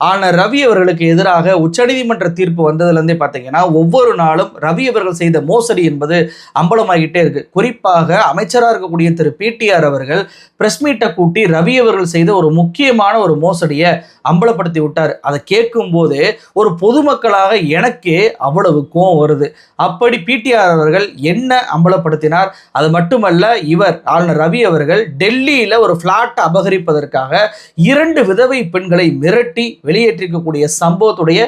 ஆனால் ரவி அவர்களுக்கு எதிராக உச்சநீதிமன்ற தீர்ப்பு வந்ததுலேருந்தே பார்த்தீங்கன்னா ஒவ்வொரு நாளும் ரவி அவர்கள் செய்த மோசடி என்பது அம்பலமாகிட்டே இருக்கு. குறிப்பாக அமைச்சராக இருக்கக்கூடிய திரு. பிடிஆர் அவர்கள் பிரஸ் மீட்டை கூட்டி ரவி அவர்கள் செய்த ஒரு முக்கியமான ஒரு மோசடியை அம்பலப்படுத்தி விட்டார். அதை கேட்கும்போது ஒரு பொதுமக்களாக எனக்கே அவ்வளவு கோவம் வருது. அப்படி பிடிஆர் அவர்கள் என்ன அம்பலப்படுத்தினார்? அது மட்டுமல்ல இவர் ஆளுநர் ரவி அவர்கள் டெல்லியில் ஒரு ஃப்ளாட் அபகரிப்பதற்காக இரண்டு விதவை பெண்களை மிரட்டி வெளியேற்றிருக்கக்கூடிய சம்பவத்துடைய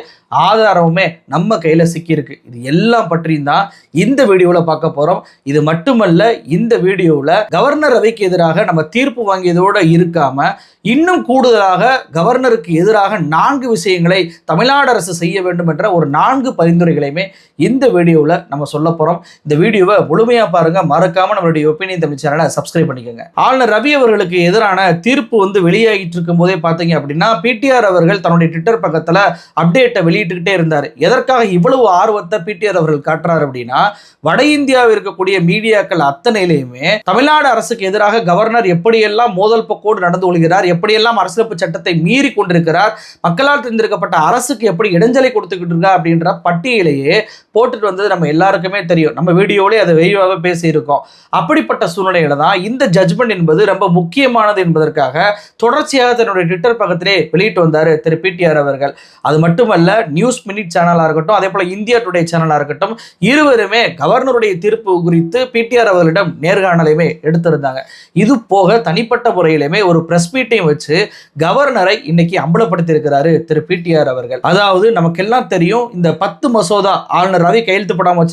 ஆதாரமுமே நம்ம கையில் சிக்கியிருக்கு. இது எல்லாம் பற்றியும் தான் இந்த வீடியோவில் பார்க்க போகிறோம் இது மட்டுமல்ல இந்த வீடியோவில் கவர்னர் ரவிக்கு எதிராக நம்ம தீர்ப்பு வாங்கியதோட இருக்காமல் இன்னும் கூடுதலாக கவர்னருக்கு எதிராக நான்கு விஷயங்களை தமிழ்நாடு அரசு செய்ய வேண்டும் என்ற ஒரு நான்கு பரிந்துரைகளையுமே இந்த வீடியோவில் நம்ம சொல்ல போகிறோம் இந்த வீடியோவை முழுமையாக பாருங்க. மறக்காமல் நம்மளுடைய ஒப்பீனியன் தமிழ் சேனலை சப்ஸ்கிரைப் பண்ணிக்கோங்க. ஆளுநர் ரவி அவர்களுக்கு எதிரான தீர்ப்பு வந்து வெளியாகிட்டு இருக்கும் போதே பார்த்தீங்க அப்படின்னா பிடிஆர் அவர்கள் தன்னுடைய ட்விட்டர் பக்கத்தில் அப்டேட்டை வெளியிட்டுக்கிட்டே இருந்தார். எதற்காக இவ்வளவு ஆர்வத்தை பிடிஆர் அவர்கள் காட்டுறாரு அப்படின்னா வட இந்தியாவில் இருக்கக்கூடிய மீடியாக்கள் அத்தனையிலையுமே தமிழ்நாடு அரசுக்கு எதிராக கவர்னர் எப்படியெல்லாம் மோதல் போக்கோடு நடந்து கொள்கிறார் எப்படியெல்லாம் அரசியலமைப்பு சட்டத்தை மீறி கொண்டிருக்கிறார் மக்களால் தேர்ந்தெடுக்கப்பட்ட அரசுக்கு எப்படி இடைஞ்சலை கொடுத்துக்கிட்டு இருக்கா அப்படின்ற பட்டியலையே போட்டுட்டு வந்தது நம்ம எல்லாருக்குமே தெரியும். நம்ம வீடியோவிலே அதை விரிவாக பேசியிருக்கோம். அப்படிப்பட்ட சூழ்நிலையில தான் இந்த ஜட்மெண்ட் என்பது ரொம்ப முக்கியமானது என்பதற்காக தொடர்ச்சியாக தன்னுடைய ட்விட்டர் பக்கத்திலே வெளியிட்டு வந்தார் திரு பிடிஆர் அவர்கள். அது மட்டுமல்ல நியூஸ் மினிட் சேனலாக இருக்கட்டும் அதே போல இந்தியா டுடே சேனலாக இருக்கட்டும் இருவருமே கவர்னருடைய தீர்ப்பு குறித்து பிடிஆர் அவர்களிடம் நேர்காணலையுமே எடுத்திருந்தாங்க. இது போக தனிப்பட்ட முறையிலுமே ஒரு பிரஸ் மீட்டையும் வச்சு கவர்னரை இன்னைக்கு அம்பலப்படுத்தியிருக்கிறாரு திரு பிடிஆர் அவர்கள். அதாவது நமக்கெல்லாம் தெரியும் இந்த பத்து மசோதா ஆளுநர் ரவி கையெழுத்து போடாம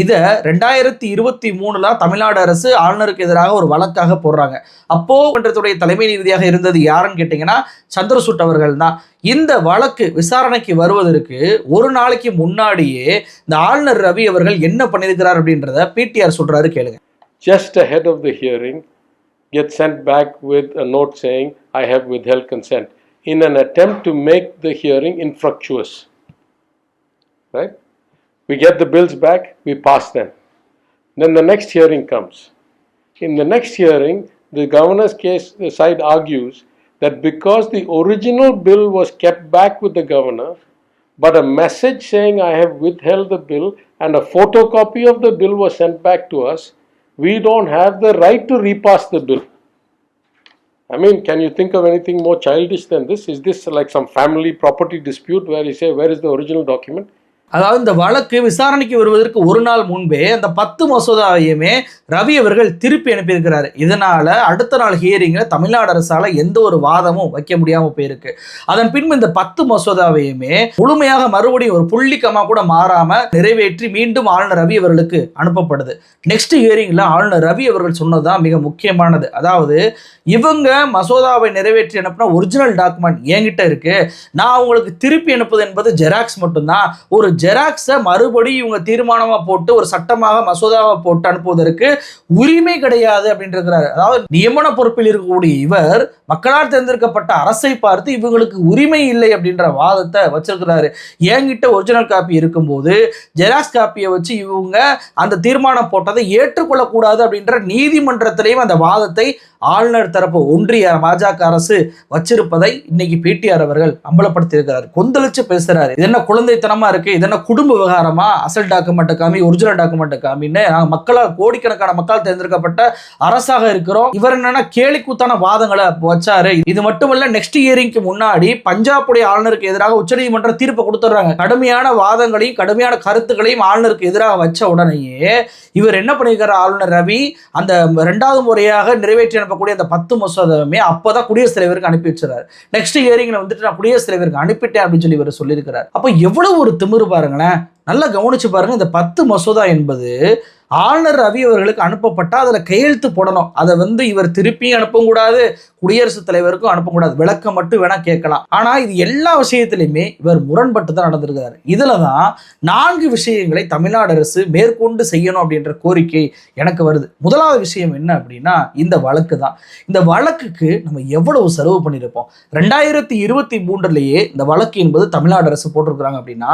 இதை ரெண்டாயிரத்தி இருபத்தி மூணுல தமிழ்நாடு அரசு ஆளுநருக்கு எதிராக ஒரு வழக்காக போடுறாங்க. அப்போ மன்றத்துடைய தலைமை நீதியாக இருந்தது யாருன்னு கேட்டீங்கன்னா சந்திரசூட் அவர்கள் தான். இந்த வழக்கு விசாரணைக்கு வருவதற்கு ஒரு நாளைக்கு முன்னாடியே இந்த ஆளுநர் ரவி அவர்கள் என்ன பண்ணியிருக்கிறார் அப்படின்றத பிடிஆர் சொல்றாரு கேளுங்க just ahead of the hearing, get sent back with a note saying, I have withheld consent, in an attempt to make the hearing infructuous. Right? We get the bills back, we pass them. Then the next hearing comes. In the next hearing, the governor's case the side argues that because the original bill was kept back with the governor, but a message saying I have withheld the bill and a photocopy of the bill was sent back to us, we don't have the right to repass the bill. I mean, can you think of anything more childish than this? Is this like some family property dispute where you say, Where is the original document? அதாவது இந்த வழக்கு விசாரணைக்கு வருவதற்கு ஒரு நாள் முன்பே அந்த பத்து மசோதாவையுமே ரவி அவர்கள் திருப்பி அனுப்பியிருக்கிறாரு. இதனால அடுத்த நாள் ஹியரிங்கில் தமிழ்நாடு அரசால் எந்த ஒரு வாதமும் வைக்க முடியாமல் போயிருக்கு. அதன் பின்பு இந்த பத்து மசோதாவையுமே முழுமையாக மறுபடியும் ஒரு புள்ளிக்கமா கூட மாறாம நிறைவேற்றி மீண்டும் ஆளுநர் ரவி அவர்களுக்கு அனுப்பப்படுது. நெக்ஸ்ட் ஹியரிங்கில் ஆளுநர் ரவி அவர்கள் சொன்னதுதான் மிக முக்கியமானது. அதாவது இவங்க மசோதாவை நிறைவேற்றி அனுப்பின ஒரிஜினல் டாக்குமெண்ட் என்கிட்ட இருக்கு. நான் உங்களுக்கு திருப்பி அனுப்புவது என்பது ஜெராக்ஸ் மட்டும்தான். ஒரு ஜெராக்ஸை மறுபடியும் இவங்க தீர்மானமாக போட்டு ஒரு சட்டமாக மசோதாவை போட்டு அனுப்புவதற்கு உரிமை கிடையாது அப்படின்றாரு அதாவது நியமன பொறுப்பில் இருக்கக்கூடிய இவர் மக்களால் தேர்ந்தெடுக்கப்பட்ட அரசை பார்த்து இவங்களுக்கு உரிமை இல்லை அப்படின்ற வாதத்தை வச்சிருக்கிறாரு. என்கிட்ட ஒரிஜினல் காப்பி இருக்கும்போது ஜெராக்ஸ் காப்பியை வச்சு இவங்க அந்த தீர்மானம் போட்டதை ஏற்றுக்கொள்ளக்கூடாது அப்படின்ற நீதிமன்றத்திலையும் அந்த வாதத்தை ஆளுநர் தரப்பு ஒன்றிய பாஜக அரசு வச்சிருப்பதை இன்னைக்கு பிடிஆர் அவர்கள் அம்பலப்படுத்தியிருக்கிறார். கொந்தளிச்சு பேசுறாரு. இது என்ன குழந்தைத்தனமா இருக்கு? இது என்ன குடும்ப விவகாரமா? அசல் டாக்குமெண்ட் காமி ஒரிஜினல் டாக்குமெண்ட் காமின்னு நாங்கள் மக்களால் கோடிக்கணக்கான மக்கள் தேர்ந்தெடுக்கப்பட்ட அரசாக இருக்கிறோம். இவர் என்னன்னா கேலிக்கூத்தான வாதங்களை வச்சாரு. இது மட்டுமல்ல நெக்ஸ்ட் இயரிங்க்கு முன்னாடி பஞ்சாபுடைய ஆளுநருக்கு எதிராக உச்சநீதிமன்றம் தீர்ப்பு கொடுத்துட்றாங்க. கடுமையான வாதங்களையும் கடுமையான கருத்துக்களையும் ஆளுநருக்கு எதிராக வச்ச உடனேயே இவர் என்ன பண்ணியிருக்கிறார் ஆளுநர் ரவி? அந்த ரெண்டாவது முறையாக நிறைவேற்றி இருக்கக்கூடிய அந்த பத்து மசோதாவுமே அப்போதான் குடியரசுத் தலைவருக்கு அனுப்பி வச்சுறாரு நெக்ஸ்ட் இயரிங்ல வந்துட்டு நான் குடியரசுத் தலைவருக்கு அனுப்பிட்டேன் அப்படின்னு சொல்லி இவர் சொல்லியிருக்கிறார். அப்போ எவ்வளவு ஒரு திமிரு பாருங்களேன். நல்லா கவனிச்சு பாருங்க இந்த பத்து மசோதா என்பது ஆளுநர் ரவி அவர்களுக்கு அனுப்பப்பட்டால் அதில் கையெழுத்து போடணும். அதை வந்து இவர் திருப்பி அனுப்பவும் கூடாது குடியரசுத் தலைவருக்கும் அனுப்பக்கூடாது விளக்கம் மட்டும் வேணால் கேட்கலாம். ஆனால் இது எல்லா விஷயத்திலையுமே இவர் முரண்பட்டு தான் நடந்திருக்கிறார். இதுல தான் நான்கு விஷயங்களை தமிழ்நாடு அரசு மேற்கொண்டு செய்யணும் அப்படின்ற கோரிக்கை எனக்கு வருது. முதலாவது விஷயம் என்ன அப்படின்னா இந்த வழக்கு தான். இந்த வழக்குக்கு நம்ம எவ்வளவு செலவு பண்ணியிருப்போம்? ரெண்டாயிரத்தி இருபத்தி மூன்றுலேயே இந்த வழக்கு என்பது தமிழ்நாடு அரசு போட்டிருக்கிறாங்க அப்படின்னா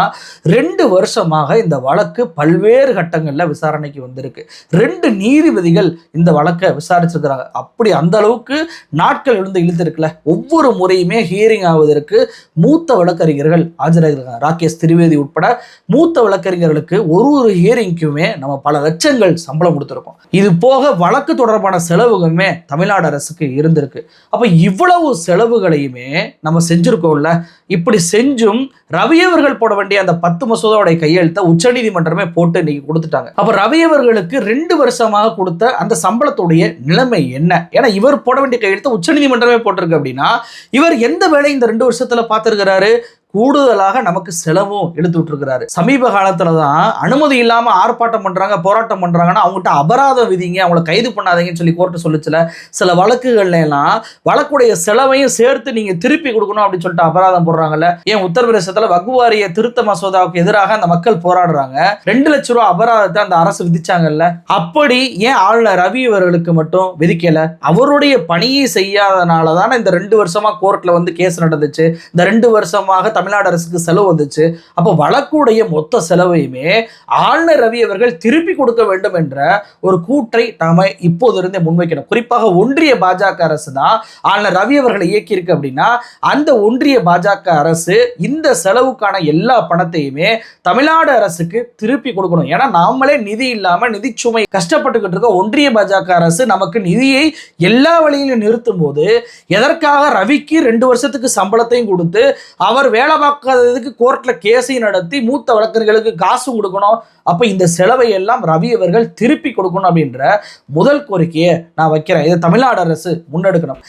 ரெண்டு வருஷமாக இந்த வழக்கு பல்வேறு கட்டங்களில் விசாரணைக்கு வந்து வந்திருக்கு. ரெண்டு நீதிபதிகள் இந்த வழக்கை விசாரிச்சிருக்கிறாங்க. அப்படி அந்த அளவுக்கு நாட்கள் எழுந்து இழுத்திருக்குல்ல ஒவ்வொரு முறையுமே ஹியரிங் ஆவதற்கு மூத்த வழக்கறிஞர்கள் ஆஜராகிருக்காங்க ராகேஷ் திரிவேதி உட்பட மூத்த வழக்கறிஞர்களுக்கு ஒரு ஒரு ஹியரிங்க்குமே நம்ம பல லட்சங்கள் சம்பளம் கொடுத்துருக்கோம். இது போக வழக்கு தொடர்பான செலவுகளுமே தமிழ்நாடு அரசுக்கு இருந்திருக்கு. அப்ப இவ்வளவு செலவுகளையுமே நம்ம செஞ்சிருக்கோம்ல. இப்படி செஞ்சும் ரவி அவர்கள் போட வேண்டிய அந்த பத்து மசோதாவுடைய கையெழுத்தை உச்சநீதிமன்றமே போட்டு இன்னைக்கு கொடுத்துட்டாங்க. அப்ப ரவி அவர்களுக்கு ரெண்டு வருஷமாக கொடுத்த அந்த சம்பளத்துடைய நிலைமை என்ன? ஏன்னா இவர் போட வேண்டிய கையெழுத்தை உச்சநீதிமன்றமே போட்டிருக்கு அப்படின்னா இவர் எந்த வேலையை இந்த ரெண்டு வருஷத்துல பார்த்திருக்கிறாரு? கூடுதலாக நமக்கு செலவும் எடுத்து விட்டுருக்கிறாரு. சமீப காலத்துல தான் அனுமதி இல்லாம ஆர்ப்பாட்டம் பண்றாங்க போராட்டம் பண்றாங்கன்னா அவங்ககிட்ட அபராதம் விதிங்க அவங்கள கைது பண்ணாதீங்கன்னு சொல்லி கோர்ட்டு சொல்லிச்சுல. சில வழக்குகள்ல எல்லாம் வழக்குடைய செலவையும் சேர்த்து நீங்க திருப்பி கொடுக்கணும் அப்படின்னு சொல்லிட்டு அபராதம் போடுறாங்கல்ல. ஏன் உத்தரப்பிரதேசத்துல வகுவாரிய திருத்த மசோதாவுக்கு எதிராக அந்த மக்கள் போராடுறாங்க. ரெண்டு லட்சம் ரூபாய் அபராதத்தை அந்த அரசு விதிச்சாங்கல்ல. அப்படி ஏன் ஆளுநர் ரவி அவர்களுக்கு மட்டும் விதிக்கல? அவருடைய பணியை செய்யாதனால தானே இந்த ரெண்டு வருஷமா கோர்ட்ல வந்து கேஸ் நடந்துச்சு. இந்த ரெண்டு வருஷமாக தமிழ்நாடு அரசுக்கு செலவு வந்துச்சு. அப்போ வழக்குடைய மொத்த செலவையுமே ஆளுநர் ரவி அவர்கள் திருப்பி கொடுக்க வேண்டும் என்ற ஒரு கூற்றை நாம இப்போதிருந்தே முன்வைக்கணும். குறிப்பாக ஒன்றிய பாஜக அரசு தான் ஆளுநர் ரவி அவர்களை இயக்கியிருக்கு அப்படின்னா அந்த ஒன்றிய பாஜக அரசு இந்த செலவுக்கான எல்லா பணத்தையுமே தமிழ்நாடு அரசுக்கு திருப்பி கொடுக்கணும். ஏன்னா நாமளே நிதி இல்லாம சுமை கஷ்டப்பட்டுக்கிட்டு இருக்க ஒன்றிய பாஜக அரசு நமக்கு நிதியை எல்லா வழியிலும் நிறுத்தும் போது எதற்காக ரவிக்கு ரெண்டு வருஷத்துக்கு சம்பளத்தையும் கொடுத்து அவர் வேலை பார்க்காததுக்கு கோர்ட்ல கேஸையும் நடத்தி மூத்த வழக்கறிஞர்களுக்கு காசும் கொடுக்கணும். அப்ப இந்த செலவை எல்லாம் ரவி அவர்கள் திருப்பி கொடுக்கணும் அப்படின்ற முதல் கோரிக்கையை நான் வைக்கிறேன். இதை தமிழ்நாடு அரசு முன்னெடுக்கணும்.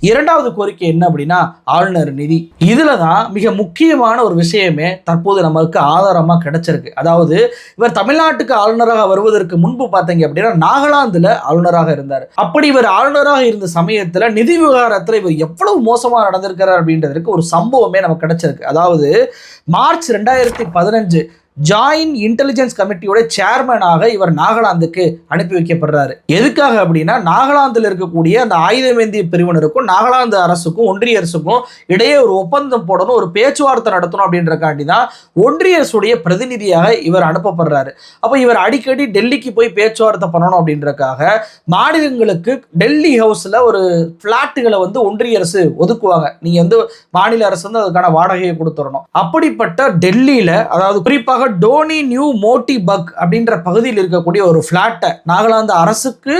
இரண்டாவது கோரிக்கை என்ன அப்படின்னா ஆளுநர் நிதி. இதுல தான் மிக முக்கியமான ஒரு விஷயமே தற்போது நம்மளுக்கு ஆதாரமா கிடைச்சிருக்கு. அதாவது இவர் தமிழ்நாட்டுக்கு ஆளுநராக வருவதற்கு முன்பு பார்த்தீங்க அப்படின்னா நாகாலாந்துல ஆளுநராக இருந்தார். அப்படி இவர் ஆளுநராக இருந்த சமயத்துல நிதி விவகாரத்துல இவர் எவ்வளவு மோசமா நடந்திருக்கிறார் அப்படின்றதுக்கு ஒரு சம்பவமே நமக்கு கிடைச்சிருக்கு. அதாவது மார்ச் ரெண்டாயிரத்தி பதினஞ்சு ஜாயின் இன்டெலிஜென்ஸ் கமிட்டியோட சேர்மனாக இவர் நாகாலாந்துக்கு அனுப்பி வைக்கப்படுறாரு. எதுக்காக அப்படின்னா நாகாலாந்தில் இருக்கக்கூடிய அந்த ஆயுதமேந்திய பிரிவினருக்கும் நாகாலாந்து அரசுக்கும் ஒன்றிய அரசுக்கும் இடையே ஒரு ஒப்பந்தம் போடணும் ஒரு பேச்சுவார்த்தை நடத்தணும் அப்படின்றக்காண்டி தான் ஒன்றிய அரசுடைய பிரதிநிதியாக இவர் அனுப்பப்படுறாரு. அப்போ இவர் அடிக்கடி டெல்லிக்கு போய் பேச்சுவார்த்தை பண்ணணும் அப்படின்றக்காக மாநிலங்களுக்கு டெல்லி ஹவுஸில் ஒரு ஃப்ளாட்டுகளை வந்து ஒன்றிய அரசு ஒதுக்குவாங்க. நீங்கள் வந்து மாநில அரசு வந்து அதுக்கான வாடகையை கொடுத்துடணும். அப்படிப்பட்ட டெல்லியில் அதாவது குறிப்பாக டோனி நியூ மோட்டி பக் அப்படின்ற பகுதியில் இருக்கக்கூடிய ஒரு ஃப்ளாட்டை நாகாலாந்து அரசுக்கு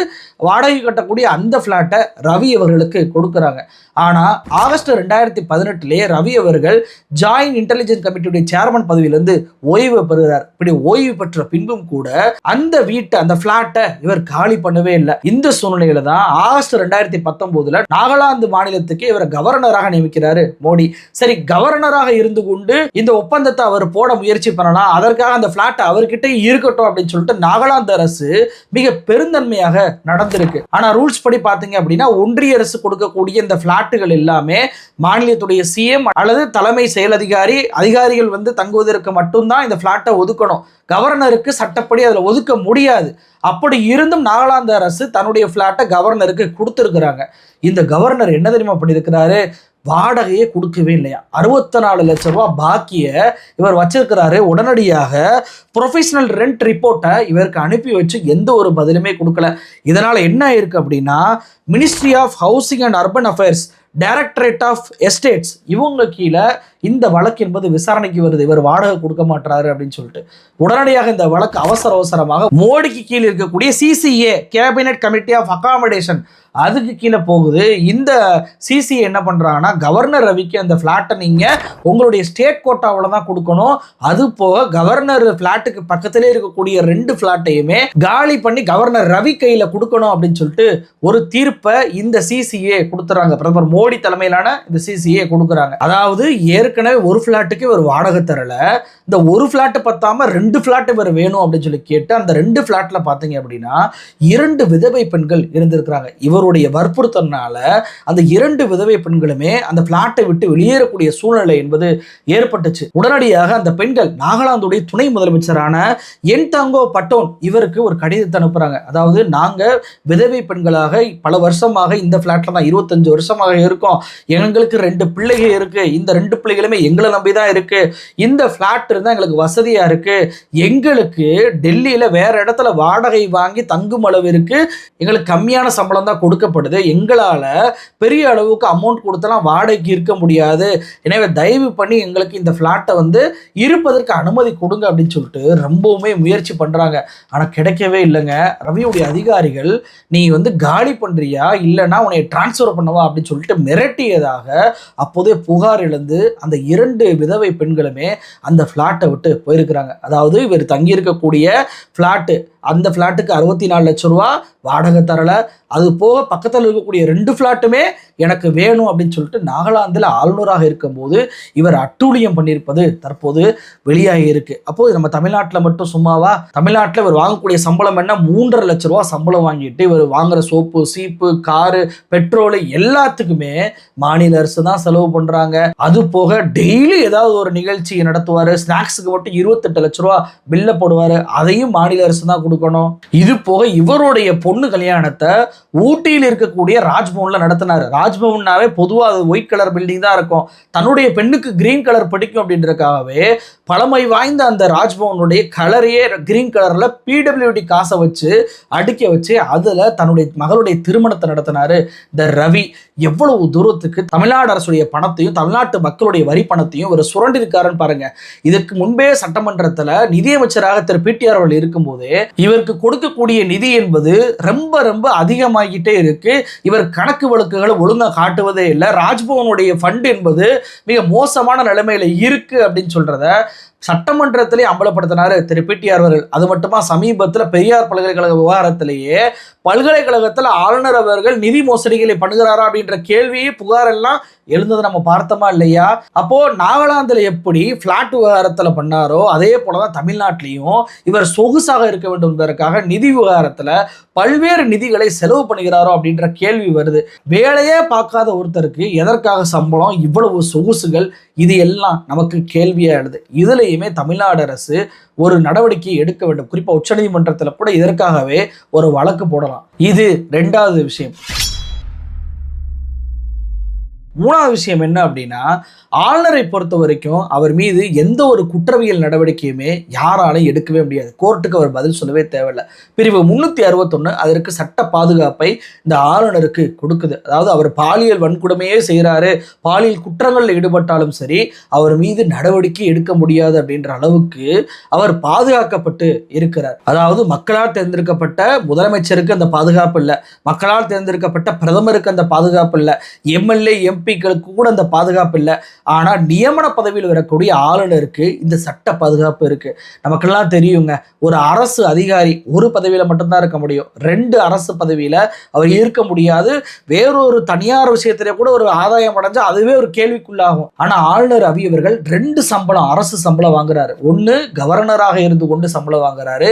வாடகை கட்டக்கூடிய அந்த ஃப்ளாட்டை ரவி அவர்களுக்கு கொடுக்குறாங்க. ஆனால் ஆகஸ்ட் ரெண்டாயிரத்தி பதினெட்டுலேயே ரவி அவர்கள் ஜாயின் இன்டெலிஜென்ஸ் கமிட்டியுடைய சேர்மன் பதவியிலிருந்து ஓய்வு பெறுகிறார். இப்படி ஓய்வு பெற்ற பின்பும் கூட அந்த வீட்டை அந்த ஃப்ளாட்டை இவர் காலி பண்ணவே இல்லை. இந்த சூழ்நிலையில தான் ஆகஸ்ட் ரெண்டாயிரத்தி பத்தொன்பதுல நாகாலாந்து மாநிலத்துக்கு இவர் கவர்னராக நியமிக்கிறாரு மோடி. சரி கவர்னராக இருந்து கொண்டு இந்த ஒப்பந்தத்தை அவர் போட முயற்சி பண்ணலாம். அதற்காக அந்த பிளாட் அவர்கிட்ட இருக்கட்டும் அப்படின்னு சொல்லிட்டு நாகாலாந்து அரசு மிக பெருந்தன்மையாக நடந்திருக்கு. ஆனா ரூல்ஸ் படி பாத்தீங்க அப்படின்னா ஒன்றிய அரசு கொடுக்கக்கூடிய இந்த பிளாட்டுகள் எல்லாமே மாநிலத்துடைய சிஎம் அல்லது தலைமை செயல் அதிகாரி அதிகாரிகள் வந்து தங்குவதற்கு மட்டும்தான் இந்த பிளாட்டை ஒதுக்கணும். கவர்னருக்கு சட்டப்படி அதில் ஒதுக்க முடியாது. அப்படி இருந்தும் நாகாலாந்து அரசு தன்னுடைய ஃப்ளாட்டை கவர்னருக்கு கொடுத்துருக்குறாங்க. இந்த கவர்னர் என்ன தெரியுமா பண்ணியிருக்கிறாரு? வாடகையே கொடுக்கவே இல்லையா? அறுபத்தி நாலு லட்ச ரூபா பாக்கியை இவர் வச்சிருக்கிறாரு. உடனடியாக ப்ரொஃபஷனல் ரெண்ட் ரிப்போர்ட்டை இவருக்கு அனுப்பி வச்சு எந்த ஒரு பதிலுமே கொடுக்கல. இதனால் என்ன ஆயிருக்கு அப்படின்னா ministry of housing and urban affairs directorate of estates இவங்க கீழே இந்த வழக்கு என்பது விசாரணைக்கு வருது. இவர் வாடகை கொடுக்க மாட்டாரு அப்படின்னு சொல்லிட்டு. உடனடியாக இந்த வழக்கு அவசர அவசரமாக மோடிக்கு கீழே இருக்கக்கூடிய CCA cabinet committee of accommodation அதுக்கு கீழே போகுது. இந்த சிசி என்ன பண்ணுறாங்கன்னா கவர்னர் ரவிக்கு அந்த ஃப்ளாட்டை நீங்கள் உங்களுடைய ஸ்டேட் கோட்டாவில் தான் கொடுக்கணும். அது போக கவர்னர் ஃப்ளாட்டுக்கு பக்கத்திலே இருக்கக்கூடிய ரெண்டு ஃப்ளாட்டையுமே காலி பண்ணி கவர்னர் ரவி கையில் கொடுக்கணும் அப்படின்னு சொல்லிட்டு ஒரு தீர்ப்பை இந்த சிசிஏ கொடுத்துறாங்க. பிரதமர் மோடி தலைமையிலான இந்த சிசிஏ கொடுக்குறாங்க. அதாவது ஏற்கனவே ஒரு ஃப்ளாட்டுக்கு ஒரு வாடகை தரல. இந்த ஒரு ஃப்ளாட்டு பத்தாம ரெண்டு ஃப்ளாட் இவர் வேணும் அப்படின்னு சொல்லி கேட்டு அந்த ரெண்டு ஃப்ளாட்டில் பார்த்தீங்க அப்படின்னா இரண்டு விதவை பெண்கள் இருந்திருக்கிறாங்க. அவருடைய வற்புறுத்தனால அந்த இரண்டு விதவை பெண்களுமே அந்த ஃப்ளாட்டை விட்டு வெளியேறக்கூடிய சூழ்நிலை என்பது ஏற்பட்டுச்சு. உடனடியாக அந்த பெண்கள் நாகாலாந்துடைய துணை முதலமைச்சரான என் தாங்கோ பட்டோன் இவருக்கு ஒரு கடிதத்தை அனுப்புறாங்க. அதாவது நாங்க விதவை பெண்களாக பல வருஷமாக இந்த பிளாட்ல தான் இருபத்தஞ்சு வருஷமாக இருக்கோம். எங்களுக்கு ரெண்டு பிள்ளைகள் இருக்கு. இந்த ரெண்டு பிள்ளைகளுமே எங்களை நம்பி தான் இருக்கு. இந்த ஃப்ளாட் இருந்தால் எங்களுக்கு வசதியா இருக்கு. எங்களுக்கு டெல்லியில வேற இடத்துல வாடகை வாங்கி தங்கும் அளவிற்கு எங்களுக்கு கம்மியான சம்பளம் தான் கொடுக்கப்படுது. எங்களால் பெரிய அளவுக்கு அமௌண்ட் கொடுத்தலாம் வாடகைக்கு இருக்க முடியாது. எனவே தயவு பண்ணி எங்களுக்கு இந்த ஃப்ளாட்டை வந்து இருப்பதற்கு அனுமதி கொடுங்க அப்படின்னு சொல்லிட்டு ரொம்பவுமே முயற்சி பண்ணுறாங்க ஆனால் கிடைக்கவே இல்லைங்க. ரவியுடைய அதிகாரிகள் நீ வந்து காலி பண்ணுறியா இல்லைன்னா உன்னை டிரான்ஸ்ஃபர் பண்ணவா? அப்படின்னு சொல்லிட்டு மிரட்டியதாக அப்போதே புகார் எழுந்து அந்த இரண்டு விதவை பெண்களுமே அந்த ஃப்ளாட்டை விட்டு போயிருக்கிறாங்க. அதாவது இவர் தங்கியிருக்கக்கூடிய ஃப்ளாட்டு அந்த ஃப்ளாட்டுக்கு அறுபத்தி நாலு லட்ச ரூபா வாடகை தரலை. அது போக பக்கத்தில் இருக்கக்கூடிய ரெண்டு ஃப்ளாட்டுமே எனக்கு வேணும் அப்படின்னு சொல்லிட்டு நாகாலாந்தில் ஆளுநராக இருக்கும்போது இவர் அட்டூழியம் பண்ணியிருப்பது தற்போது வெளியாகி இருக்கு. அப்போது நம்ம தமிழ்நாட்டில் மட்டும் சும்மாவா? தமிழ்நாட்டில் இவர் வாங்கக்கூடிய சம்பளம் என்ன? மூன்றரை லட்ச ரூபா சம்பளம் வாங்கிட்டு இவர் வாங்குற சோப்பு சீப்பு காரு பெட்ரோலு எல்லாத்துக்குமே மாநில அரசு தான் செலவு பண்ணுறாங்க அது போக டெய்லி ஏதாவது ஒரு நிகழ்ச்சி நடத்துவார். ஸ்நாக்ஸுக்கு மட்டும் இருபத்தெட்டு லட்ச ரூபா பில்லை போடுவார். அதையும் மாநில அரசு தான் கொடுக்கணும். இது போக இவருடைய பொண்ணு கல்யாணத்தை ஊட்டியில் இருக்கக்கூடிய ராஜ்பவன்ல நடத்தினாரு. ராஜ்பவன்னாவே பொதுவாக அது ஒயிட் கலர் பில்டிங் தான் இருக்கும். தன்னுடைய பெண்ணுக்கு கிரீன் கலர் பிடிக்கும் அப்படின்றதுக்காகவே பழமை வாய்ந்த அந்த ராஜ்பவனுடைய கலரையே கிரீன் கலர்ல பிடபிள்யூடி காசை வச்சு அடுக்க வச்சு அதுல தன்னுடைய மகளுடைய திருமணத்தை நடத்தினாரு. இந்த ரவி எவ்வளவு தூரத்துக்கு தமிழ்நாடு அரசுடைய பணத்தையும் தமிழ்நாட்டு மக்களுடைய வரி பணத்தையும் இவர் சுரண்டிருக்காருன்னு பாருங்க. இதுக்கு முன்பே சட்டமன்றத்தில் நிதியமைச்சராக திரு பிடிஆர் அவர்கள் இருக்கும்போது இவருக்கு கொடுக்கக்கூடிய நிதி என்பது ரொம்ப ரொம்ப அதிகமாகிட்டே இருக்கு. இவர் கணக்கு வழக்குகளை ஒழுங்காக காட்டுவதே இல்லை. ராஜ்பவனுடைய ஃபண்ட் என்பது மிக மோசமான நிலைமையில இருக்கு அப்படின்னு சொல்றத சட்டமன்றத்திலே அம்பலப்படுத்தினாரு திரு பிடிஆர் அவர்கள். அது மட்டுமா சமீபத்தில் பெரியார் பல்கலைக்கழக விவகாரத்திலேயே பல்கலைக்கழகத்தில் ஆளுநர் அவர்கள் நிதி மோசடிகளை பண்ணுகிறாரா அப்படின்ற கேள்வியே புகார் எல்லாம் எழுந்ததை நம்ம பார்த்தோமா இல்லையா? அப்போ நாகாலாந்தில் எப்படி பிளாட் விவகாரத்தில் பண்ணாரோ அதே போலதான் தமிழ்நாட்டிலையும் இவர் சொகுசாக இருக்க வேண்டும் என்பதற்காக நிதி விவகாரத்தில் பல்வேறு நிதிகளை செலவு பண்ணுகிறாரோ அப்படின்ற கேள்வி வருது. வேலையே பார்க்காத ஒருத்தருக்கு எதற்காக சம்பளம் இவ்வளவு சொகுசுகள் இது எல்லாம் நமக்கு கேள்வியா எழுது இதுலயுமே தமிழ்நாடு அரசு ஒரு நடவடிக்கை எடுக்க வேண்டும். குறிப்பா உச்சநீதிமன்றத்தில் கூட இதற்காகவே ஒரு வழக்கு போடலாம். இது ரெண்டாவது விஷயம். மூணாவது விஷயம் என்ன அப்படின்னா ஆளுநரை பொறுத்த வரைக்கும் அவர் மீது எந்த ஒரு குற்றவியல் நடவடிக்கையுமே யாராலும் எடுக்கவே முடியாது. கோர்ட்டுக்கு அவர் பதில் சொல்லவே தேவையில்லை. பிரிவு முன்னூற்றி அறுபத்தொன்று அதற்கு சட்ட பாதுகாப்பை இந்த ஆளுநருக்கு கொடுக்குது. அதாவது அவர் பாலியல் வன்கொடுமையே செய்கிறாரு பாலியல் குற்றங்களில் ஈடுபட்டாலும் சரி அவர் மீது நடவடிக்கை எடுக்க முடியாது அப்படின்ற அளவுக்கு அவர் பாதுகாக்கப்பட்டு இருக்கிறார். அதாவது மக்களால் தேர்ந்தெடுக்கப்பட்ட முதலமைச்சருக்கு அந்த பாதுகாப்பு இல்லை. மக்களால் தேர்ந்தெடுக்கப்பட்ட பிரதமருக்கு அந்த பாதுகாப்பு இல்லை. எம்எல்ஏ எம்பிக்களுக்கு கூட அந்த பாதுகாப்பு இல்லை. ஆனால் நியமன பதவியில் வரக்கூடிய ஆளுநருக்கு இந்த சட்ட பாதுகாப்பு இருக்குது நமக்கெல்லாம் தெரியுங்க. ஒரு அரசு அதிகாரி ஒரு பதவியில் மட்டும்தான் இருக்க முடியும். ரெண்டு அரசு பதவியில் அவர் இருக்க முடியாது. வேறொரு தனியார் விஷயத்திலே கூட ஒரு ஆதாயம் அடைஞ்சால் அதுவே ஒரு கேள்விக்குள்ளாகும். ஆனால் ஆளுநர் அவியவர்கள் ரெண்டு சம்பளம் அரசு சம்பளம் வாங்குறாரு. ஒன்று கவர்னராக இருந்து கொண்டு சம்பளம் வாங்குறாரு.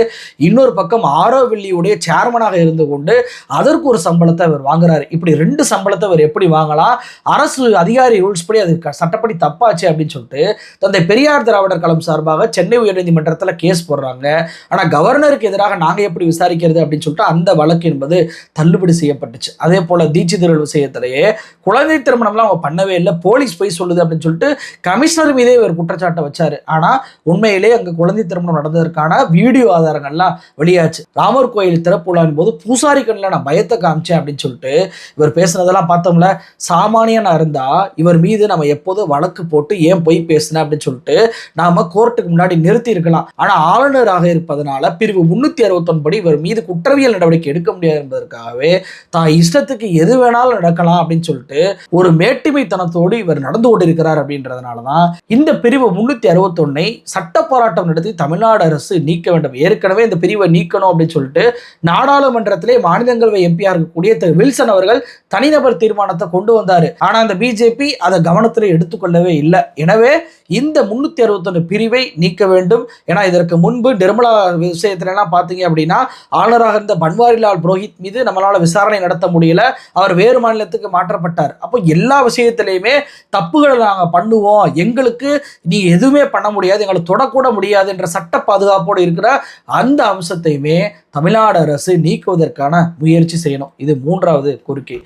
இன்னொரு பக்கம் ஆரோவில்லியுடைய சேர்மனாக இருந்து கொண்டு அதற்கு ஒரு சம்பளத்தை அவர் வாங்குறாரு. இப்படி ரெண்டு சம்பளத்தை அவர் எப்படி வாங்கலாம்? அரசு அதிகாரி ரூல்ஸ் படி அது சட்டப்படி சட்டப்படி தப்பாச்சு அப்படின்னு சொல்லிட்டு தந்தை பெரியார் திராவிடர் கழகம் சார்பாக சென்னை உயர்நீதிமன்றத்தில் கேஸ் போடுறாங்க. ஆனால் கவர்னருக்கு எதிராக நாங்கள் எப்படி விசாரிக்கிறது அப்படின்னு சொல்லிட்டு அந்த வழக்கு என்பது தள்ளுபடி செய்யப்பட்டுச்சு. அதே போல் தீட்சிதர்கள் விஷயத்திலேயே குழந்தை திருமணம்லாம் அவங்க பண்ணவே இல்லை. போலீஸ் போய் சொல்லுது அப்படின்னு சொல்லிட்டு கமிஷனர் மீதே இவர் குற்றச்சாட்டை வச்சார். ஆனால் உண்மையிலே அங்கே குழந்தை திருமணம் நடந்ததற்கான வீடியோ ஆதாரங்கள்லாம் வெளியாச்சு. ராமர் கோயில் திறப்பு போது பூசாரி கண்ணில் நான் பயத்தை காமிச்சேன் அப்படின்னு சொல்லிட்டு இவர் பேசுனதெல்லாம் பார்த்தோம்ல. சாமானியனா இருந்தா இவர் மீது நம்ம எப்போதும் வழக்கு போட்டு ஏன் போய் பேசின அப்படின்னு சொல்லிட்டு நாம கோர்ட்டுக்கு முன்னாடி நிறுத்தி இருக்கலாம். ஆனா ஆளுநராக இருப்பதனால பிரிவு முன்னூத்தி அறுபத்தொன்பது படி இவர் மீது குற்றவியல் நடவடிக்கை எடுக்க முடியாது என்பதற்காகவே தான் இஷ்டத்துக்கு எது வேணாலும் நடக்கலாம் அப்படின்னு சொல்லிட்டு ஒரு மேட்டுமைத்தனத்தோடு இவர் நடந்து கொண்டிருக்கிறார் அப்படின்றதுனால தான் இந்த பிரிவு முன்னூத்தி அறுபத்தொன்னை சட்ட போராட்டம் நடத்தி தமிழ்நாடு அரசு நீக்க வேண்டும். ஏற்கனவே இந்த பிரிவை நீக்கணும் அப்படின்னு சொல்லிட்டு நாடாளுமன்றத்திலே மாநிலங்களவை எம்பியா இருக்கக்கூடிய திரு வில்சன் அவர்கள் தனிநபர் தீர்மானத்தை கொண்டு வந்தார். ஆனா அந்த பிஜேபி அதை கவனத்தில் எடுத்துக்கொள்ளவே இல்லை. எனவே இந்த முன்னூத்தி அறுபத்தொன்று பிரிவை நீக்க வேண்டும். ஏன்னா இதற்கு முன்பு நிர்மலா விஷயத்துல எல்லாம் பார்த்தீங்க அப்படின்னா ஆளுநராக இருந்த பன்வாரிலால் புரோஹித் மீது நம்மளால விசாரணை நடத்த முடியல. அவர் வேறு மாநிலத்துக்கு மாற்றப்பட்டார். அப்போ எல்லா விஷயத்திலையுமே தப்புகளை நாங்கள் பண்ணுவோம். எங்களுக்கு நீ எதுவுமே பண்ண முடியாது. எங்களை தொடக்கூட முடியாது என்ற சட்ட பாதுகாப்போடு இருக்கிற அந்த அம்சத்தையுமே தமிழ்நாடு அரசு நீக்குவதற்கான முயற்சி செய்யணும். இது மூன்றாவது கோரிக்கை.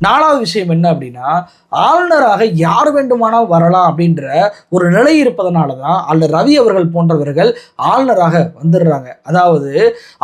நாலாவது விஷயம் என்ன அப்படின்னா ஆளுநராக யார் வேண்டுமானால் வரலாம் அப்படின்ற ஒரு நிலை இருப்பதனால தான் அல்ல ரவி அவர்கள் போன்றவர்கள் ஆளுநராக வந்துடுறாங்க. அதாவது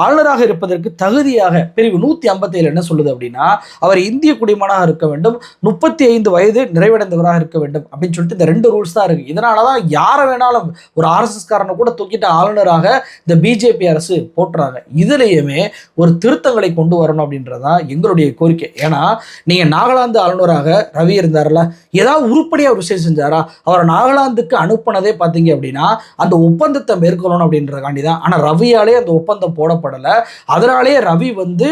ஆளுநராக இருப்பதற்கு தகுதியாக பிரிவு நூற்றி ஐம்பத்தேழு என்ன சொல்லுது அப்படின்னா அவர் இந்திய குடிமனாக இருக்க வேண்டும் முப்பத்தி ஐந்து வயது நிறைவடைந்தவராக இருக்க வேண்டும் அப்படின்னு சொல்லிட்டு இந்த ரெண்டு ரூல்ஸ் தான் இருக்குது இதனால தான் யாரை வேணாலும் ஒரு ஆர்எஸ்எஸ் காரனை கூட தூக்கிட்டு ஆளுநராக இந்த பிஜேபி அரசு போட்டுறாங்க. இதுலேயுமே ஒரு திருத்தங்களை கொண்டு வரணும் அப்படின்றதான் எங்களுடைய கோரிக்கை. ஏன்னா நீங்கள் நீங்கள் நாகாலாந்து ஆளுநராக ரவி இருந்தார்ல ஏதாவது உருப்படியாக ஒரு விஷயம் செஞ்சாரா? அவரை நாகாலாந்துக்கு அனுப்பினதே பார்த்தீங்க அப்படின்னா அந்த ஒப்பந்தத்தை மேற்கொள்ளணும் அப்படின்றதுக்காண்டி தான் ஆனால் ரவியாலே அந்த ஒப்பந்தம் போடப்படலை. அதனாலேயே ரவி வந்து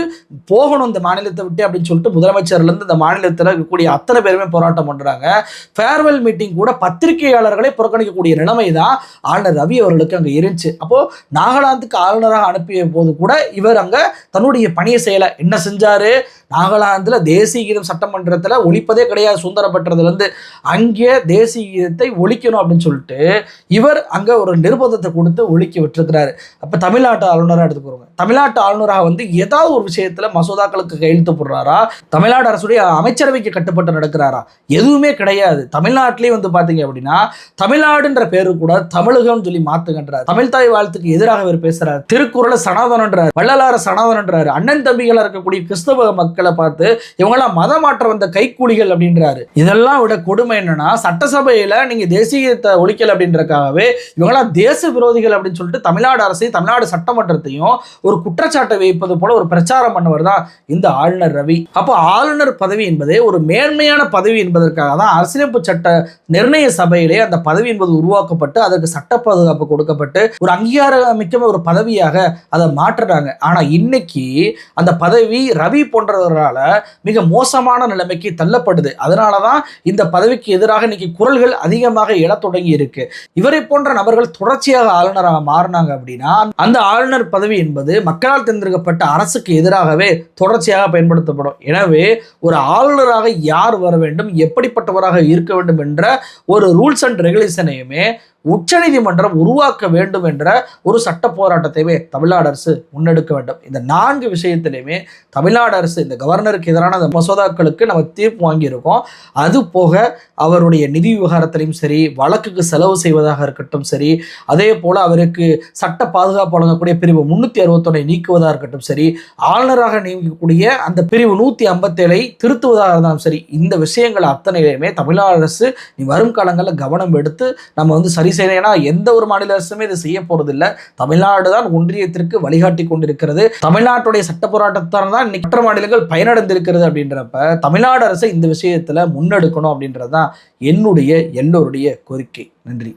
போகணும் இந்த மாநிலத்தை விட்டு அப்படின்னு சொல்லிட்டு முதலமைச்சர்லேருந்து இந்த மாநிலத்தில் இருக்கக்கூடிய அத்தனை பேருமே போராட்டம் பண்ணுறாங்க ஃபேர்வெல் மீட்டிங் கூட பத்திரிகையாளர்களே புறக்கணிக்கக்கூடிய நிலைமை தான் ஆளுநர் ரவி அவர்களுக்கு அங்கே இருந்துச்சு. அப்போது நாகாலாந்துக்கு ஆளுநராக அனுப்பிய போது கூட இவர் அங்கே தன்னுடைய பணியை செய்யலை. என்ன செஞ்சாரு? நாகாலாந்தில் தேசிய கீதம் சட்டமன்றத்தில் ஒழிப்பதே கிடையாது சுதந்திர அங்கே தேசியத்தை ஒழிக்கணும் அப்படின்னு சொல்லிட்டு இவர் அங்கே ஒரு நிர்பந்தத்தை கொடுத்து ஒழிக்க விட்டுருக்கிறாரு. அப்போ தமிழ்நாட்டு ஆளுநராக எடுத்துக்கிறோங்க தமிழ்நாட்டு ஆளுநராக வந்து ஏதாவது ஒரு விஷயத்தில் மசோதாக்களுக்கு கையெழுத்து போடுறாரா? தமிழ்நாடு அரசுடைய அமைச்சரவைக்கு கட்டுப்பட்டு நடக்கிறாரா? எதுவுமே கிடையாது. தமிழ்நாட்டிலே வந்து பார்த்தீங்க அப்படின்னா தமிழ்நாடுன்ற பேரு கூட தமிழகம்னு சொல்லி மாற்றுகின்றார் தமிழ் தாய் வாழ்த்துக்கு எதிராக இவர் பேசுகிறார் திருக்குறளை சனாதனன்றார். வள்ளலார சனாதனன்றார். அண்ணன் தம்பிகளாக இருக்கக்கூடிய கிறிஸ்தவ மக்களை பார்த்து இவங்களாம் மத மாற்ற வந்த கைக்கூலிகள் அப்படின்றாரு. இதெல்லாம் விட கொடுமை என்னன்னா சட்டசபையில நீங்க தேசியத்தை ஒழிக்கல அப்படின்றக்காகவே இவங்கெல்லாம் தேச விரோதிகள் அப்படின்னு சொல்லிட்டு தமிழ்நாடு அரசையும் தமிழ்நாடு சட்டமன்றத்தையும் ஒரு குற்றச்சாட்டை வைப்பது போல ஒரு பிரச்சாரம் பண்ணவர் தான் இந்த ஆளுநர் ரவி. அப்போ ஆளுநர் பதவி என்பதே ஒரு மேன்மையான பதவி என்பதற்காக தான் அரசியலமைப்பு சட்ட நிர்ணய சபையிலே அந்த பதவி என்பது உருவாக்கப்பட்டு அதற்கு சட்ட பாதுகாப்பு கொடுக்கப்பட்டு ஒரு அங்கீகாரமிக்க ஒரு பதவியாக அதை மாற்றுறாங்க. ஆனா இன்னைக்கு அந்த பதவி ரவி போன்றவரால மிக மோசமான நிலைமைக்கு தள்ளப்படுது. அதனால தான் இந்த பதவிக்கு எதிராக இன்னைக்கு குரல்கள் அதிகமாக எழத் தொடங்கி இருக்கு. இவரை போன்ற நபர்கள் தொடர்ச்சியாக ஆளுநராக மாறினாங்க அப்படின்னா அந்த ஆளுநர் பதவி என்பது மக்களால் தேர்ந்தெடுக்கப்பட்ட அரசுக்கு எதிராகவே தொடர்ச்சியாக பயன்படுத்தப்படும். எனவே ஒரு ஆளுநராக யார் வர வேண்டும் எப்படிப்பட்டவராக இருக்க வேண்டும் என்ற ஒரு ரூல்ஸ் அண்ட் ரெகுலேஷனையுமே உச்சநீதிமன்றம் உருவாக்க வேண்டும் என்ற ஒரு சட்ட போராட்டத்தையுமே தமிழ்நாடு அரசு முன்னெடுக்க வேண்டும். இந்த நான்கு விஷயத்திலையுமே தமிழ்நாடு அரசு இந்த கவர்னருக்கு எதிரான அந்த மசோதாக்களுக்கு நம்ம தீர்ப்பு வாங்கியிருக்கோம். அது போக அவருடைய நிதி விவகாரத்திலையும் சரி வழக்குக்கு செலவு செய்வதாக இருக்கட்டும் சரி அதே போல் அவருக்கு சட்ட பாதுகாப்பு வழங்கக்கூடிய பிரிவு முன்னூற்றி அறுபத்தொன்னை நீக்குவதாக இருக்கட்டும் சரி ஆளுநராக நியமிக்கக்கூடிய அந்த பிரிவு நூற்றி ஐம்பத்தேழை திருத்துவதாக இருந்தாலும் சரி இந்த விஷயங்கள் அத்தனையிலுமே தமிழ்நாடு அரசு நீ வரும் காலங்களில் கவனம் எடுத்து நம்ம வந்து சரி செய்யணும் ஏன்னா எந்த ஒரு மாநில அரசுமே இதை செய்ய போறதில்லை. தமிழ்நாடு தான் ஒன்றியத்திற்கு வழிகாட்டி கொண்டிருக்கிறது. தமிழ்நாட்டுடைய சட்ட போராட்டத்தால் தான் இன்னைக்கு மற்ற மாநிலங்கள் பயனடைந்திருக்கிறது அப்படின்றப்ப தமிழ்நாடு அரசு இந்த விஷயத்துல முன்னெடுக்கணும் அப்படின்றது தான் என்னுடைய எல்லோருடைய கோரிக்கை. நன்றி.